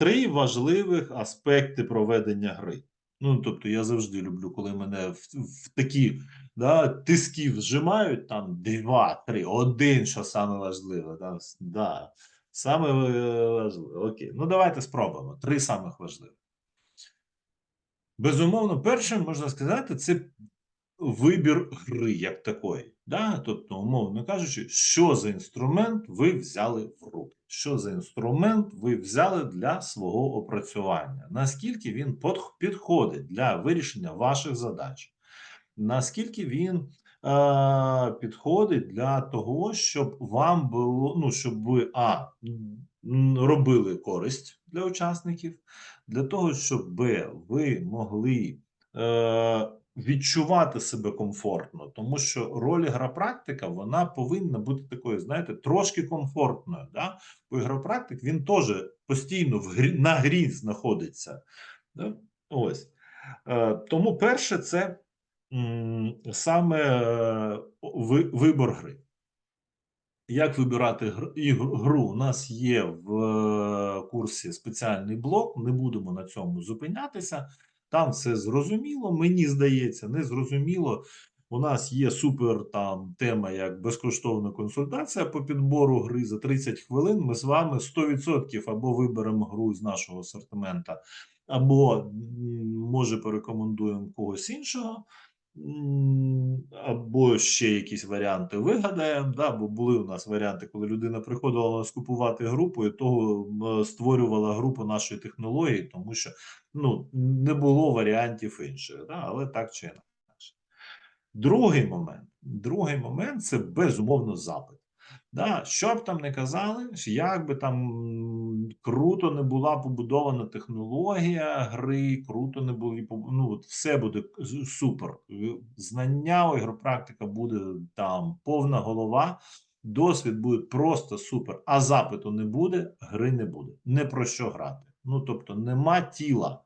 три важливих аспекти проведення гри. Ну, тобто, я завжди люблю, коли мене в, в такі да, тиски вжимають, там два, три, один, що саме важливе. Да, да, саме е, важливе. Окей. Ну, давайте спробуємо. Три самих важливих. Безумовно, перше, можна сказати, це вибір гри як такої. Да? Тобто, умовно кажучи, що за інструмент ви взяли в руки, що за інструмент ви взяли для свого опрацювання, наскільки він підходить для вирішення ваших задач, наскільки він е, підходить для того, щоб вам було, ну, щоб ви а, робили користь для учасників, для того, щоб б, ви могли е, відчувати себе комфортно, тому що роль ігропрактика вона повинна бути такою, знаєте, трошки комфортною. Да? Бо ігропрактик він теж постійно в грі, на грі знаходиться. Да? Ось. Е, тому перше, це м, саме е, ви, вибор гри. Як вибирати гру? У нас є в е, курсі спеціальний блок, не будемо на цьому зупинятися. Там все зрозуміло, мені здається, не зрозуміло. У нас є супер там тема, як безкоштовна консультація по підбору гри за 30 хвилин. Ми з вами 100% або виберемо гру з нашого асортимента, або може порекомендуємо когось іншого. Або ще якісь варіанти вигадаємо. Да? Бо були у нас варіанти, коли людина приходила скупувати групу, і того створювала групу нашої технології, тому що ну, не було варіантів інших. Да? Але так чи інакше. Другий момент. Другий момент це безумовно запит. Да, що б там не казали, як би там круто не була побудована технологія гри, круто не були ну, от все буде супер. Е, Знання ігропрактика буде там повна голова, досвід буде просто супер, а запиту не буде, гри не буде. Не про що грати. Ну тобто нема тіла.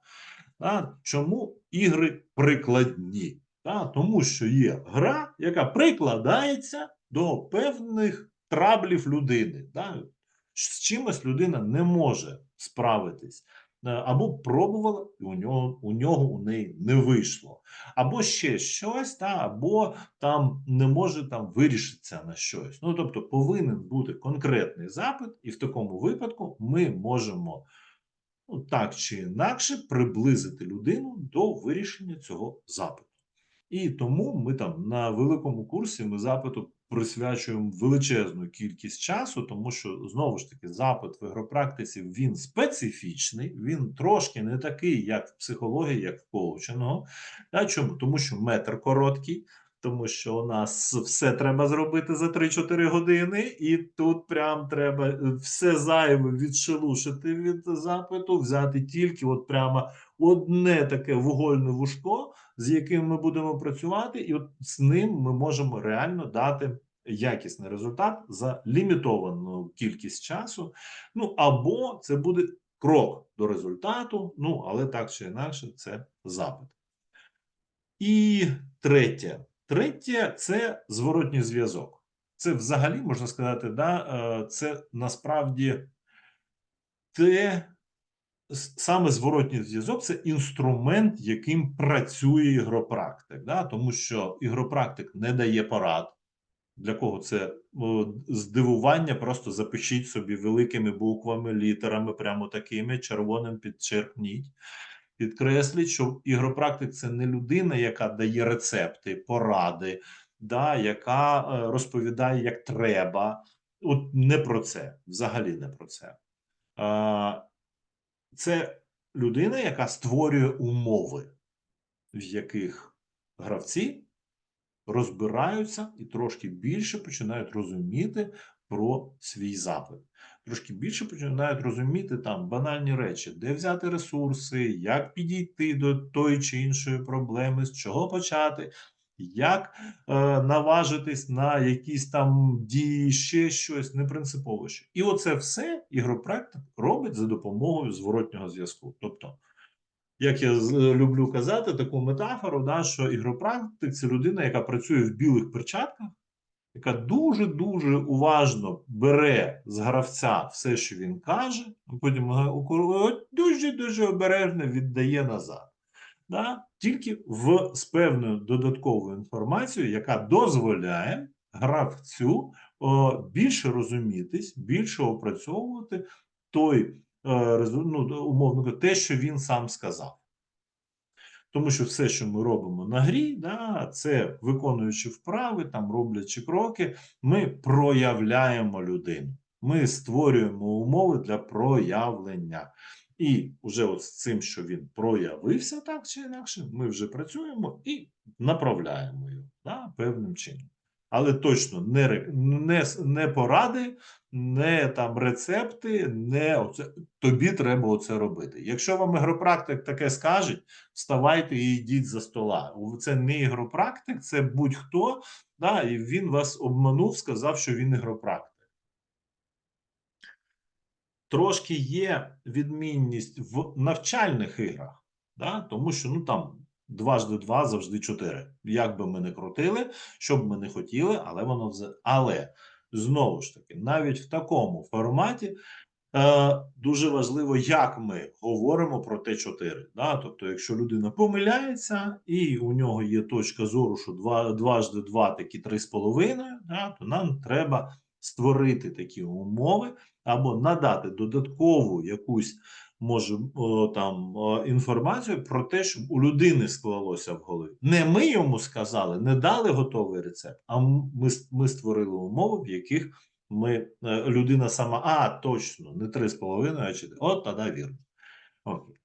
Да? Чому ігри прикладні? Да? Тому що є гра, яка прикладається до певних траблів людини. Да? З чимось людина не може справитись. Е, Або пробувала, і у нього, у нього у неї не вийшло. Або ще щось, та, або там не може там вирішитися на щось. Ну, тобто повинен бути конкретний запит, і в такому випадку ми можемо ну, так чи інакше приблизити людину до вирішення цього запиту. І тому ми там на великому курсі ми запиту присвячуємо величезну кількість часу, тому що знову ж таки запит в ігропрактиці він специфічний, він трошки не такий, як в психології, як в коучингу. Та чому? Тому що метр короткий, тому що у нас все треба зробити за 3-4 години, і тут прям треба е, все зайве відшелушити від запиту, взяти тільки от прямо одне таке вугольне вушко, з яким ми будемо працювати, і от з ним ми можемо реально дати якісний результат за лімітовану кількість часу. Ну або це буде крок до результату, ну але так чи інакше, це запит. І третє. Третє це зворотній зв'язок. Це взагалі можна сказати, да, е, це насправді те, саме зворотній зв'язок це інструмент, яким працює ігропрактик. Да? Тому що ігропрактик не дає порад. Для кого це здивування? Просто запишіть собі великими буквами, літерами, прямо такими, червоним підчеркніть. Підкресліть, що ігропрактик це не людина, яка дає рецепти, поради, да, яка е, розповідає, як треба. От не про це, взагалі не про це. Це людина, яка створює умови, в яких гравці розбираються і трошки більше починають розуміти про свій запит. Трошки більше починають розуміти там банальні речі, де взяти ресурси, як підійти до тої чи іншої проблеми, з чого почати, як е, наважитись на якісь там дії, ще щось, не принципово що. І оце все ігропрактик робить за допомогою зворотнього зв'язку. Тобто, як я з- люблю казати, таку метафору, да, що ігропрактик це людина, яка працює в білих перчатках, яка дуже-дуже уважно бере з гравця все, що він каже, а потім дуже-дуже обережно віддає назад. Да? Тільки в, з певною додатковою інформацією, яка дозволяє гравцю о, більше розумітись, більше опрацьовувати той, е, ну, умовно те, що він сам сказав. Тому що все, що ми робимо на грі, да, це виконуючи вправи, там роблячи кроки, ми проявляємо людину. Ми створюємо умови для проявлення. І вже от з цим, що він проявився так чи інакше, ми вже працюємо і направляємо його да, певним чином. Але точно не, не, не поради, не там рецепти, не оце, тобі треба оце робити. Якщо вам ігропрактик таке скаже, вставайте і йдіть за стола. Це не ігропрактик, це будь-хто, да, і він вас обманув, сказав, що він ігропрактик. Трошки є відмінність в навчальних іграх, да, тому що ну там дважди два завжди чотири. Як би ми не крутили, що б ми не хотіли, але воно. Але знову ж таки, навіть в такому форматі Е, дуже важливо, як ми говоримо про Т4. Да? Тобто, якщо людина помиляється, і у нього є точка зору, що два, дважди два такі три з половиною, да? то нам треба створити такі умови або надати додаткову якусь може там інформацію про те, щоб у людини склалося в голові. Не ми йому сказали, не дали готовий рецепт, а ми, ми створили умови, в яких ми е, людина сама, а точно, не три з половиною, а 4. От тоді вірно. Окей.